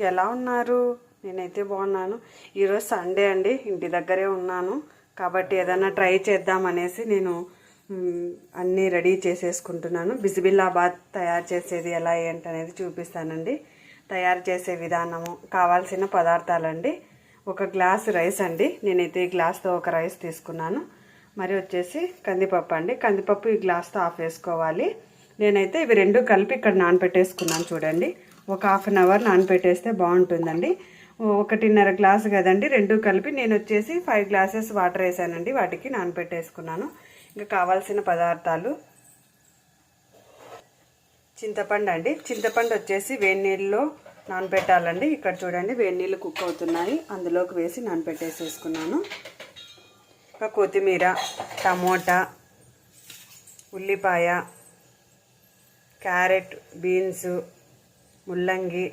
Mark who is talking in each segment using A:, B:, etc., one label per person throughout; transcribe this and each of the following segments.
A: ఎలా ఉన్నారు? నేనైతే బాగున్నాను. ఈరోజు సండే అండి. ఇంటి దగ్గరే ఉన్నాను. కాబట్టి ఏదైనా ట్రై చేద్దామనేసి నేను అన్నీ రెడీ చేసేసుకుంటున్నాను. బిజిబిల్లాబాద్ తయారు చేసేది ఎలా ఏంటి అనేది చూపిస్తానండి. తయారు చేసే విధానము కావాల్సిన పదార్థాలండి. ఒక గ్లాస్ రైస్ అండి. నేనైతే ఈ గ్లాస్తో ఒక రైస్ తీసుకున్నాను. మరి వచ్చేసి కందిపప్పు అండి. కందిపప్పు ఈ గ్లాస్తో ఆఫ్ వేసుకోవాలి. నేనైతే ఇవి రెండు కలిపి ఇక్కడ నానపెట్టేసుకున్నాను చూడండి. ఒక హాఫ్ అన్ అవర్ నానపెట్టేస్తే బాగుంటుందండి. ఒకటిన్నర గ్లాస్ కదండి రెండు కలిపి నేను వచ్చేసి ఫైవ్ గ్లాసెస్ వాటర్ వేసానండి వాటికి నానపెట్టేసుకున్నాను ఇంకా కావాల్సిన పదార్థాలు. చింతపండు అండి. చింతపండు వచ్చేసి వేడి నీళ్ళలో నానబెట్టాలండి. ఇక్కడ చూడండి వేడి నీళ్ళు కుక్ అవుతున్నాయి. అందులోకి వేసి నానపెట్టేసేసుకున్నాను ఇంకా కొత్తిమీర టమోటా ఉల్లిపాయ క్యారెట్ బీన్స్ ముల్లంగి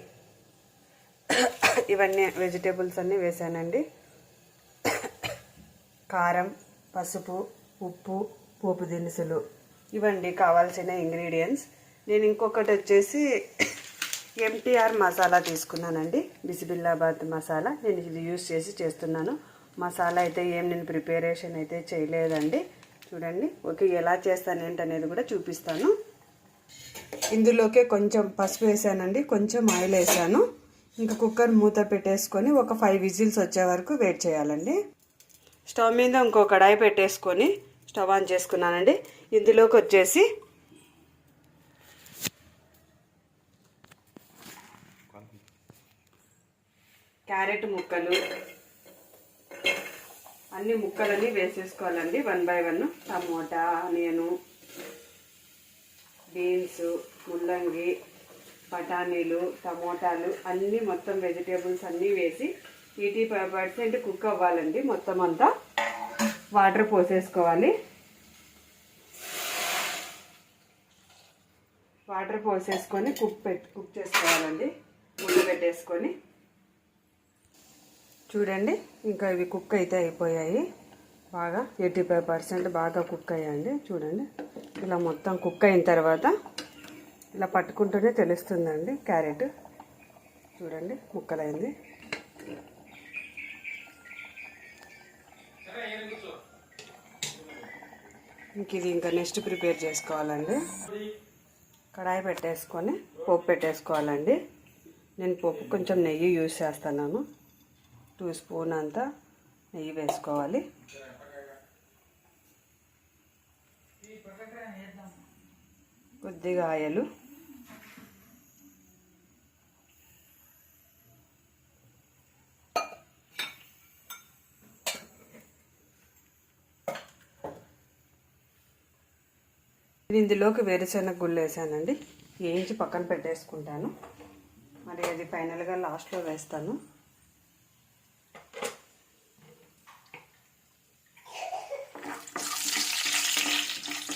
A: ఇవన్నీ వెజిటేబుల్స్ అన్నీ వేసానండి. కారం పసుపు ఉప్పు పోపు దినుసులు ఇవండి కావాల్సిన ఇంగ్రీడియంట్స్. నేను ఇంకొకటి వచ్చేసి ఎంటీఆర్ మసాలా తీసుకున్నానండి. బిసిబిల్లాబాద్ మసాలా. నేను ఇది యూస్ చేసి చేస్తున్నాను. మసాలా అయితే ఏం నేను ప్రిపరేషన్ అయితే చేయలేదండి. చూడండి ఓకే ఎలా చేస్తాను ఏంటనేది కూడా చూపిస్తాను. ఇందులోకే కొంచెం పసుపు వేసానండి కొంచెం ఆయిల్ వేసాను. ఇంకా కుక్కర్ మూత పెట్టేసుకొని ఒక ఫైవ్ విజిల్స్ వచ్చే వరకు వెయిట్ చేయాలండి. స్టవ్ మీద ఇంకో కడాయి పెట్టేసుకొని స్టవ్ ఆన్ చేసుకున్నానండి. ఇందులోకి వచ్చేసి క్యారెట్ ముక్కలు అన్ని ముక్కలని వేసేసుకోవాలండి one by one tomato onion beans ముల్లంగి బఠానీలు టమోటాలు అన్నీ మొత్తం వెజిటేబుల్స్ అన్నీ వేసి ఎయిటీ ఫైవ్ పర్సెంట్ కుక్ అవ్వాలండి. మొత్తం అంతా వాటర్ పోసేసుకోవాలి. వాటర్ పోసేసుకొని కుక్ పెట్ కుక్ చేసుకోవాలండి. ముందు పెట్టేసుకొని. చూడండి ఇంకా ఇవి కుక్ అయితే అయిపోయాయి. బాగా ఎయిటీ ఫైవ్ పర్సెంట్ బాగా కుక్ అయ్యండి చూడండి. ఇలా మొత్తం కుక్ అయిన తర్వాత ఇలా పట్టుకుంటూనే తెలుస్తుందండి క్యారెట్. చూడండి ముక్కలైంది. ఇంక ఇది ఇంకా నెక్స్ట్ ప్రిపేర్ చేసుకోవాలండి. కడాయి పెట్టేసుకొని పోపు పెట్టేసుకోవాలండి. నేను పోపు కొంచెం నెయ్యి యూజ్ చేస్తున్నాను. టూ స్పూన్ అంతా నెయ్యి వేసుకోవాలి. కొద్దిగా ఆయిలు. ఇందులోకి వేరుశెనగ గుళ్ళు వేసానండి. వేయించి పక్కన పెట్టేసుకుంటాను. మరి అది ఫైనల్గా లాస్ట్లో వేస్తాను.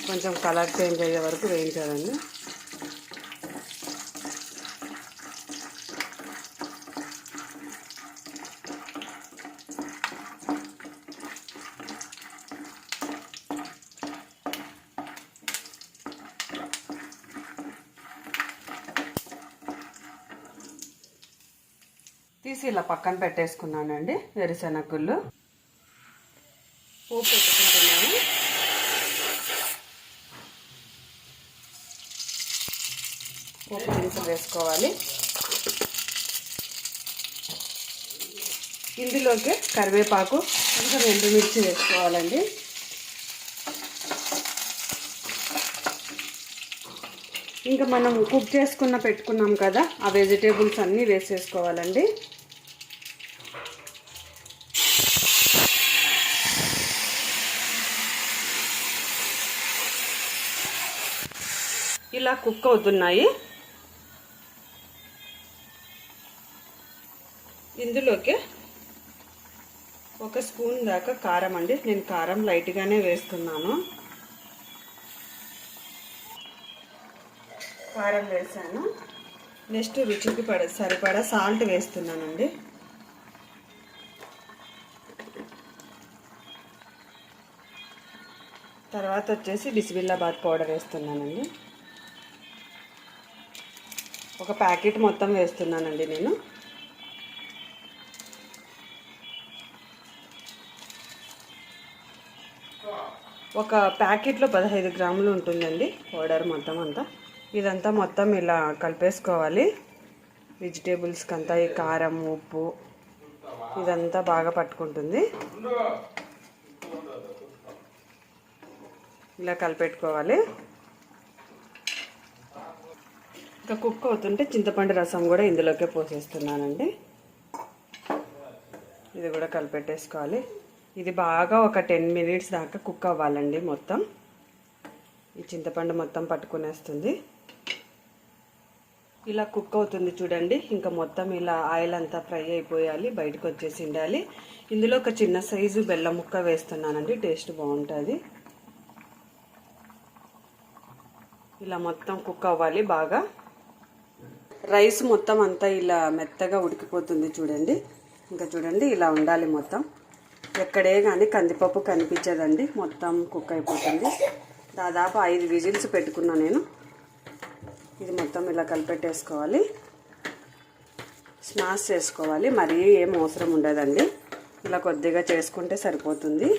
A: కొంచెం కలర్ చేంజ్ అయ్యే వరకు వేయించాలండి. తీసి ఇలా పక్కన పెట్టేసుకున్నానండి వేరుశెనగ ఓకే. పోపు పోపు దినుసులు వేసుకోవాలి. ఇందులోకి కరివేపాకు ఇంకా రెండు మిర్చి వేసుకోవాలండి. ఇంకా మనం కుక్ చేసుకున్న పెట్టుకున్నాం కదా ఆ వెజిటేబుల్స్ అన్నీ వేసేసుకోవాలండి. ఇలా కుక్ అవుతున్నాయి. ఇందులోకి ఒక స్పూన్ దాకా కారం అండి. నేను కారం లైట్గానే వేస్తున్నాను. కారం వేసాను. నెక్స్ట్ రుచికి పడ సరిపడా సాల్ట్ వేస్తున్నానండి. తర్వాత వచ్చేసి బిసిబిల్లాబాద్ పౌడర్ వేస్తున్నానండి. ఒక ప్యాకెట్ మొత్తం వేస్తున్నానండి నేను. ఒక ప్యాకెట్లో పదహైదు గ్రాములు ఉంటుందండి పౌడర్ మొత్తం అంతా. ఇదంతా మొత్తం ఇలా కలిపేసుకోవాలి. వెజిటేబుల్స్కి అంతా ఈ కారం ఉప్పు ఇదంతా బాగా పట్టుకుంటుంది. ఇలా కలిపెట్టుకోవాలి. ఇంకా కుక్ అవుతుంటే చింతపండు రసం కూడా ఇందులోకే పోసేస్తున్నానండి. ఇది కూడా కలిపెట్టేసుకోవాలి. ఇది బాగా ఒక టెన్ మినిట్స్ దాకా కుక్ అవ్వాలండి మొత్తం. ఈ చింతపండు మొత్తం పట్టుకునేస్తుంది. ఇలా కుక్ అవుతుంది చూడండి. ఇంకా మొత్తం ఇలా ఆయిల్ అంతా ఫ్రై అయిపోయాలి బయటకు వచ్చేసి ఉండాలి. ఇందులో ఒక చిన్న సైజు బెల్లం ముక్క వేస్తున్నానండి టేస్ట్ బాగుంటుంది. ఇలా మొత్తం కుక్ అవ్వాలి బాగా. రైస్ మొత్తం అంతా ఇలా మెత్తగా ఉడికిపోతుంది చూడండి. ఇంకా చూడండి ఇలా ఉండాలి మొత్తం. ఎక్కడే కానీ కందిపప్పు కనిపించదండి. మొత్తం కుక్ అయిపోతుంది. దాదాపు ఐదు విజిల్స్ పెట్టుకున్నా నేను. ఇది మొత్తం ఇలా కలిపెట్టేసుకోవాలి. స్మాష్ చేసుకోవాలి. మరీ ఏం అవసరం ఉండదండి. ఇలా కొద్దిగా చేసుకుంటే సరిపోతుంది.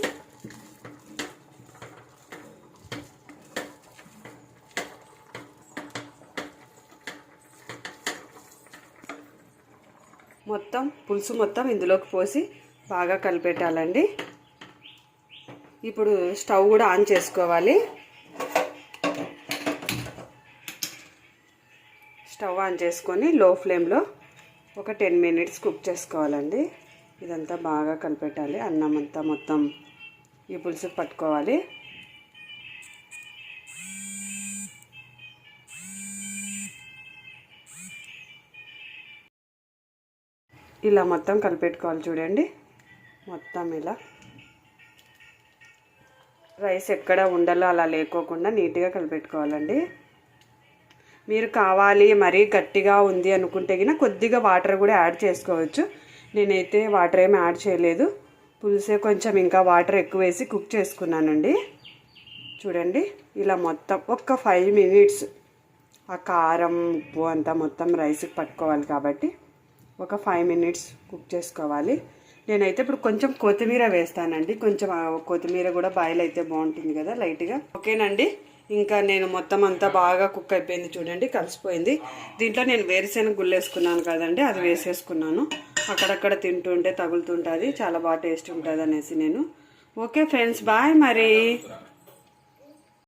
A: మొత్తం పులుసు మొత్తం ఇందులోకి పోసి బాగా కలిపెట్టాలండి. ఇప్పుడు స్టవ్ కూడా ఆన్ చేసుకోవాలి. స్టవ్ ఆన్ చేసుకొని లో ఫ్లేమ్లో ఒక టెన్ మినిట్స్ కుక్ చేసుకోవాలండి. ఇదంతా బాగా కలిపెట్టాలి. అన్నం అంతా మొత్తం ఈ పులుసు పట్టుకోవాలి. ఇలా మొత్తం కలిపెట్టుకోవాలి చూడండి. మొత్తం ఇలా. రైస్ ఎక్కడ ఉండలో అలా లేకోకుండా నీట్గా కలిపెట్టుకోవాలండి. మీరు కావాలి మరీ గట్టిగా ఉంది అనుకుంటే గిన కొద్దిగా వాటర్ కూడా యాడ్ చేసుకోవచ్చు. నేనైతే వాటర్ ఏమి యాడ్ చేయలేదు. పులుసే కొంచెం ఇంకా వాటర్ ఎక్కువ వేసి కుక్ చేసుకున్నానండి. చూడండి ఇలా మొత్తం ఒక్క ఫైవ్ మినిట్స్ ఆ కారం ఉప్పు అంతా మొత్తం రైస్కి పట్టుకోవాలి కాబట్టి ఒక ఫైవ్ మినిట్స్ కుక్ చేసుకోవాలి. నేనైతే ఇప్పుడు కొంచెం కొత్తిమీర వేస్తానండి. కొంచెం కొత్తిమీర కూడా బాయిల్ అయితే బాగుంటుంది కదా లైట్గా. ఓకేనండి. ఇంకా నేను మొత్తం అంతా బాగా కుక్ అయిపోయింది చూడండి కలిసిపోయింది. దీంట్లో నేను వేరుశెనగ గుళ్ళు వేసుకున్నాను కదండి అది వేసేసుకున్నాను. అక్కడక్కడ తింటుంటే తగులుతుంటుంది చాలా బాగా టేస్ట్ ఉంటుంది అనేసి నేను. ఓకే ఫ్రెండ్స్ బాయ్ మరి.